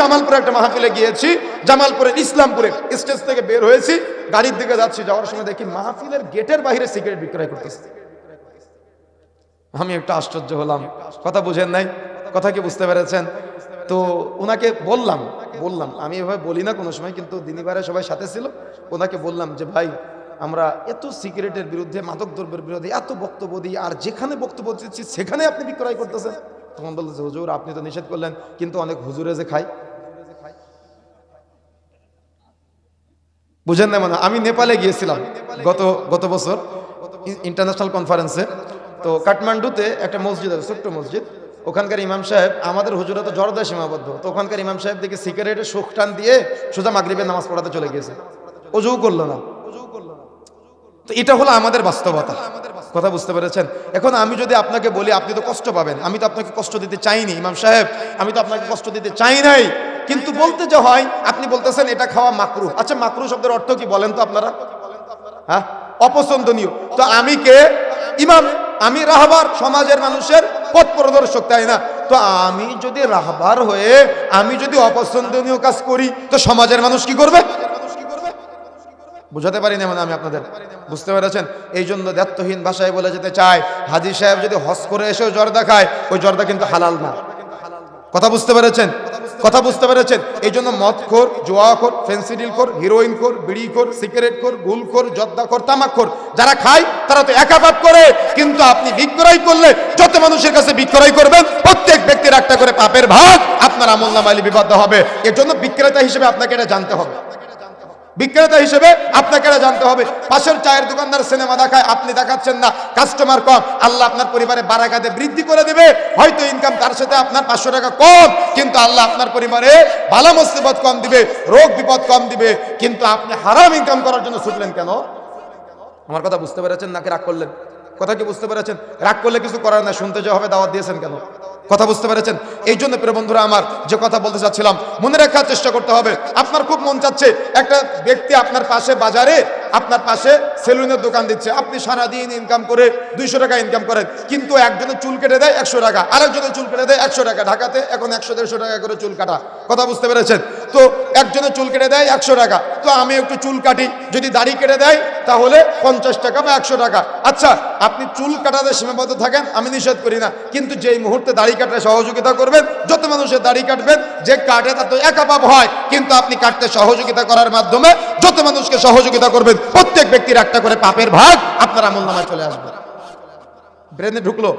জামালপুরে একটা মাহফিলে গিয়েছি, জামালপুরের ইসলামপুরে স্টেজ থেকে বের হয়েছি, গাড়ির দিকে যাচ্ছি, যাওয়ার সময় দেখি মাহফিলের গেটের বাইরে সিগারেট বিক্রয় করতেছে। আমি একটু আশ্চর্য হলাম। কথা বুঝেন নাই? কথা কি বুঝতে পেরেছেন? তো ওনাকে বললাম বললাম, আমি এভাবে বলি না কোনো সময়, কিন্তু দিনীবারে সবাই সাথে ছিল। ওনাকে বললাম যে, ভাই, আমরা এত সিগারেটের বিরুদ্ধে, মাদক দ্রব্যের বিরুদ্ধে এত বক্তব্য দিই, আর যেখানে বক্তব্য দিচ্ছি, সেখানে আপনি বিক্রয় করতেছেন? তখন বলতেছে হুজুর, আপনি তো নিষেধ করলেন, কিন্তু অনেক হুজুরে যে খায় বুঝেন না মানে আমি নেপালে গিয়েছিলাম গত গত বছর ইন্টারন্যাশনাল কনফারেন্সে তো কাঠমান্ডুতে একটা মসজিদ আছে, ছোট্ট মসজিদ। ওখানকার ইমাম সাহেব, আমাদের হুজুরা তো জর্দা সীমাবদ্ধ। তো ওখানকার ইমাম সাহেব দেখে সিগারেটে শোক টান দিয়ে সোজা মাগরিবের নামাজ পড়াতে চলে গিয়েছে। অজু করল না। তো এটা হলো আমাদের বাস্তবতা। কথা বুঝতে পেরেছেন? এখন আমি যদি আপনাকে বলি, আপনি তো কষ্ট পাবেন। আমি তো আপনাকে কষ্ট দিতে চাইনি, ইমাম সাহেব। আমি তো আপনাকে কষ্ট দিতে চাই নাই। কিন্তু বলতে যে হয়, আপনি বলতেছেন এটা খাওয়া মাকরু। আচ্ছা মাকরু শব্দের অর্থ কি বলেন তো আপনারা? হ্যাঁ? অপছন্দনীয়। তো আমি কে? ইমাম। আমি রাহবার, সমাজের মানুষের পথ প্রদর্শক, তাই না? তো আমি যদি রাহবার হয়ে, আমি যদি অপছন্দনীয় কাজ করি, তো সমাজের মানুষ কি করবে? বুঝাতে পারি না মানে আমি আপনাদের। বুঝতে পেরেছেন? এই জন্য দায়িত্বহীন ভাষায় বলে যেতে চায়, হাজি সাহেব যদি হস করে এসেও জর্দা খায়, ওই জর্দা কিন্তু হালাল না। কথা বুঝতে পেরেছেন? কথা বুঝতে পেরেছেন? এই জন্য মদ খোর জোয়া খোর ফেন্সিডিল খোর হিরোইন খোর বিড়ি খোর সিগারেট খোর গুল খোর জর্দা খোর তামাক খোর যারা খায়, তারা তো একাপাত করে। কিন্তু আপনি বিক্রয় করলে যত মানুষের কাছে বিক্রয় করবেন, প্রত্যেক ব্যক্তির একটা করে পাপের ভাগ আপনার আমল নামালি বিবাদ হবে। এর জন্য বিক্রেতা হিসেবে আপনাকে এটা জানতে হবে। বিক্রেতা হিসেবে আপনাকে জানতে হবে। পাশের চায়ের দোকানদার সিনেমা দেখায়, আপনি দেখাচ্ছেন না। কাস্টমার কম। আল্লাহ আপনার পরিবারে বারাকাতে বৃদ্ধি করে দেবে। হয়তো ইনকাম তার সাথে আপনার পাঁচশো টাকা কম, কিন্তু আল্লাহ আপনার পরিবারে ভালো মুসিবত কম দিবে, রোগ বিপদ কম দিবে। কিন্তু আপনি হারাম ইনকাম করার জন্য ছুটলেন কেন? আমার কথা বুঝতে পেরেছেন নাকি রাগ করলেন? কথা কি বুঝতে পেরেছেন? রাগ করলে কিছু করার না শুনতে যে হবে, দাওয়াত দিয়েছেন কেন? কথা বুঝতে পেরেছেন? এই জন্য প্রিয় বন্ধুরা আমার যে কথা বলতে চাচ্ছিলাম, মনে রাখার চেষ্টা করতে হবে। আপনার খুব মন চাচ্ছে একটা ব্যক্তি আপনার পাশে, বাজারে আপনার পাশে সেলুনের দোকান দিচ্ছে। আপনি সারাদিন ইনকাম করে দুইশো টাকা ইনকাম করেন, কিন্তু একজনের চুল কেটে দেয় একশো টাকা, আরেকজনের চুল কেটে দেয় একশো টাকা। ঢাকাতে এখন একশো দেড়শো টাকা করে চুল কাটা। কথা বুঝতে পেরেছেন? তো একজনের চুল কেটে দেয় একশো টাকা। তো আমি একটু চুল কাটি, যদি দাড়ি কেটে দেয় তাহলে পঞ্চাশ টাকা বা একশো টাকা। আচ্ছা আপনি চুল কাটাতে সীমাবদ্ধ থাকেন, আমি নিষেধ করি না। কিন্তু যেই মুহূর্তে দাড়ি কাটতে সহযোগিতা করবেন, যত মানুষের দাড়ি কাটবেন, যে কাটে তা তো একা হয়। কিন্তু আপনি কাটতে সহযোগিতা করার মাধ্যমে যত মানুষকে সহযোগিতা করবেন ব্যক্তির একটা করে পাপের ভাগ আপনার আমল নামায় চলে আসবে ব্রেনে ঢুকলো।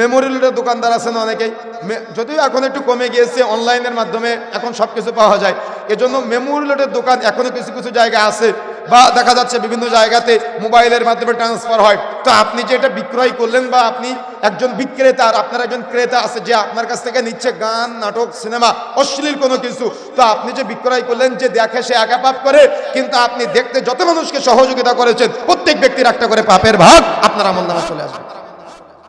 মেমোরিয়ালের দোকানদার আছেন অনেকেই। যদিও এখন একটু কমে গিয়েছে, অনলাইনের মাধ্যমে এখন সব কিছু পাওয়া যায়। এজন্য মেমোরিয়ালের দোকান এখনও কিছু কিছু জায়গা আছে। বা দেখা যাচ্ছে বিভিন্ন জায়গাতে মোবাইলের মাধ্যমে ট্রান্সফার হয়। তো আপনি যে এটা বিক্রয় করলেন বা আপনি একজন বিক্রেতা আর আপনার একজন ক্রেতা আছে যে আপনার কাছ থেকে নিচ্ছে গান, নাটক, সিনেমা, অশ্লীল কোনো কিছু। তো আপনি যে বিক্রয় করলেন যে দেখে সে একা পাপ করে, কিন্তু আপনি দেখতে যত মানুষকে সহযোগিতা করেছেন, প্রত্যেক ব্যক্তির একটা করে পাপের ভাগ আপনার আমল নামা চলে আসবে।